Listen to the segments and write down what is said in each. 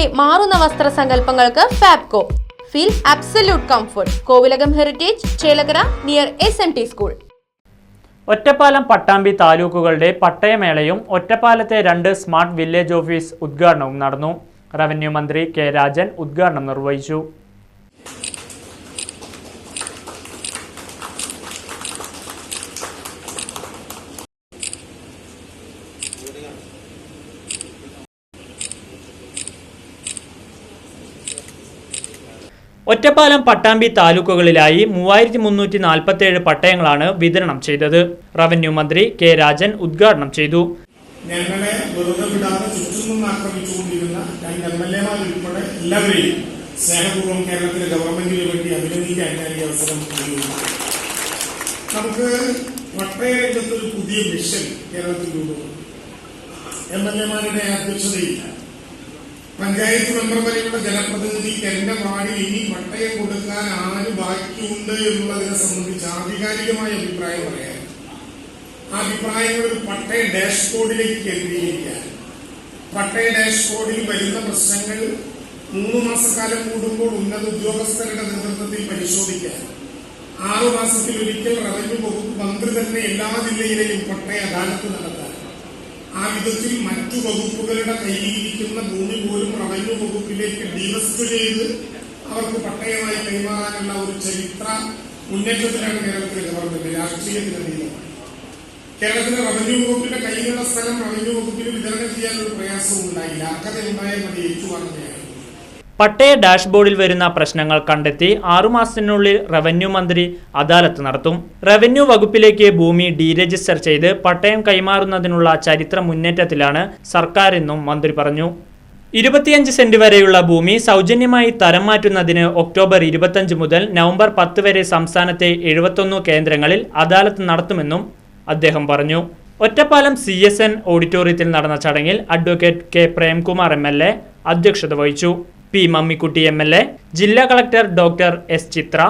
തലമുറയുടെ മാറുന്ന വസ്ത്രസങ്കല്പങ്ങൾക്ക് Fabco. Feel absolute comfort Kovilakam heritage Chelakkara near S M T school Ottapalam Pattambi താലൂക്കുകളുടെ പട്ടയമേളയും ഒറ്റപ്പാലത്തെ രണ്ട് സ്മാർട്ട് വില്ലേജ് ഓഫീസ് ഉദ്ഘാടനവും നടന്നു. റവന്യൂ മന്ത്രി കെ രാജൻ ഉദ്ഘാടനം നിർവഹിച്ചു. ഒറ്റപ്പാലം പട്ടാമ്പി താലൂക്കുകളിലായി മൂവായിരത്തി മുന്നൂറ്റി നാൽപ്പത്തേഴ് പട്ടയങ്ങളാണ് വിതരണം ചെയ്തത്. റവന്യൂ മന്ത്രി കെ രാജൻ ഉദ്ഘാടനം ചെയ്തു. ഞങ്ങളെ വെറുതെ വിടാതെ ചുറ്റും നിന്ന് ആക്രമിച്ചുകൊണ്ടിരുന്ന രണ്ട് എം എൽ എമാർ ഉൾപ്പെടെ എല്ലാവരെയും സ്നേഹപൂർവം കേരളത്തിലെ ഗവൺമെന്റിന് വേണ്ടി അഭിനന്ദിക്കാൻ ഈ അവസരം നമുക്ക് പട്ടയ ഒരു പുതിയ മിഷൻ കേരളത്തിൽ രൂപം എം എൽ എമാരുടെ അധ്യക്ഷതയിൽ പഞ്ചായത്ത് മെമ്പർ വരെയുള്ള ജനപ്രതിനിധി എന്റെ വാർഡിൽ ഇനി പട്ടയം കൊടുക്കാൻ ആര് ബാക്കിയുണ്ട് എന്നുള്ളതിനെ സംബന്ധിച്ച് ആധികാരികമായ അഭിപ്രായം പറയാൻ. ആ അഭിപ്രായങ്ങൾ ഒരു പട്ടയ ഡാഷ്ബോർഡിലേക്ക് കേന്ദ്രീകരിക്കാൻ. പട്ടയ ഡാഷ് ബോർഡിൽ വരുന്ന പ്രശ്നങ്ങൾ മൂന്ന് മാസക്കാലം കൂടുമ്പോൾ ഉന്നത ഉദ്യോഗസ്ഥരുടെ നേതൃത്വത്തിൽ പരിശോധിക്കാൻ. ആറു മാസത്തിൽ ഒരിക്കൽ റവന്യൂ വകുപ്പ് മന്ത്രി തന്നെ എല്ലാ ജില്ലയിലെയും പട്ടയ അദാലത്ത് നടത്താൻ. ആ വിധത്തിൽ മറ്റു വകുപ്പുകളുടെ കയ്യിലിരിക്കുന്ന ഭൂമി പോലും റവന്യൂ വകുപ്പിലേക്ക് ഡിവസ്റ്റ് ചെയ്ത് അവർക്ക് പട്ടയമായി കൈമാറാനുള്ള ഒരു ചരിത്ര മുന്നേറ്റത്തിലാണ് കേരളത്തിലെ ഗവൺമെന്റ് നിയമം കേരളത്തിലെ റവന്യൂ വകുപ്പിന്റെ കയ്യിലുള്ള സ്ഥലം റവന്യൂ വകുപ്പിന് വിതരണം ചെയ്യാനൊരു പ്രയാസവും ഉണ്ടായില്ല. അർഹത ഉണ്ടായാൽ മതി ഏറ്റുവാങ്ങുകയാണ്. പട്ടയ ഡാഷ്ബോർഡിൽ വരുന്ന പ്രശ്നങ്ങൾ കണ്ടെത്തി ആറുമാസത്തിനുള്ളിൽ റവന്യൂ മന്ത്രി അദാലത്ത് നടത്തും. റവന്യൂ വകുപ്പിലേക്ക് ഭൂമി ഡീരജിസ്റ്റർ ചെയ്ത് പട്ടയം കൈമാറുന്നതിനുള്ള ചരിത്ര മുന്നേറ്റത്തിലാണ് സർക്കാരെന്നും മന്ത്രി പറഞ്ഞു. ഇരുപത്തിയഞ്ച് സെന്റ് വരെയുള്ള ഭൂമി സൗജന്യമായി തരം മാറ്റുന്നതിന് ഒക്ടോബർ ഇരുപത്തഞ്ച് മുതൽ നവംബർ പത്ത് വരെ സംസ്ഥാനത്തെ എഴുപത്തൊന്ന് കേന്ദ്രങ്ങളിൽ അദാലത്ത് നടത്തുമെന്നും അദ്ദേഹം പറഞ്ഞു. ഒറ്റപ്പാലം സി എസ് എൻ ഓഡിറ്റോറിയത്തിൽ നടന്ന ചടങ്ങിൽ advocate K Premkumar M L A അധ്യക്ഷത വഹിച്ചു. P Mammikutty M L A ജില്ലാ collector doctor S Chitra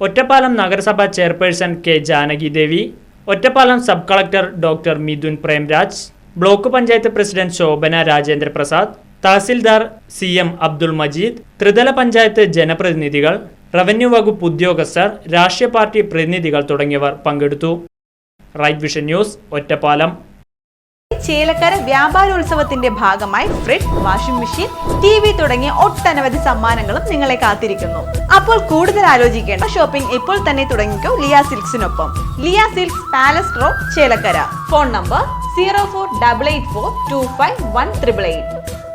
Ottapalam നഗരസഭാ chairperson K Janaki Devi Ottapalam sub collector doctor Mithun Premraj block panchayat president Shobhana Rajendra Prasad tahsildar C M Abdul Majeed ത്രിതല പഞ്ചായത്ത് ജനപ്രതിനിധികൾ revenue വകുപ്പ് ഉദ്യോഗസ്ഥർ രാഷ്ട്രീയ party പ്രതിനിധികൾ തുടങ്ങിയവർ പങ്കെടുത്തു. Right vision news Ottapalam. Chelakkara വ്യാപാരോത്സവത്തിന്റെ ഭാഗമായി fridge washing machine T V തുടങ്ങിയ ഒട്ടനവധി സമ്മാനങ്ങളും നിങ്ങളെ കാത്തിരിക്കുന്നു. അപ്പോൾ കൂടുതൽ ആലോചിക്കേണ്ട ഷോപ്പിംഗ് ഇപ്പോൾ തന്നെ തുടങ്ങിക്കോ Liya സിൽക്സിനൊപ്പം. Liya silks palace road Chelakkara. Phone number zero four double eight four two five one triple eight.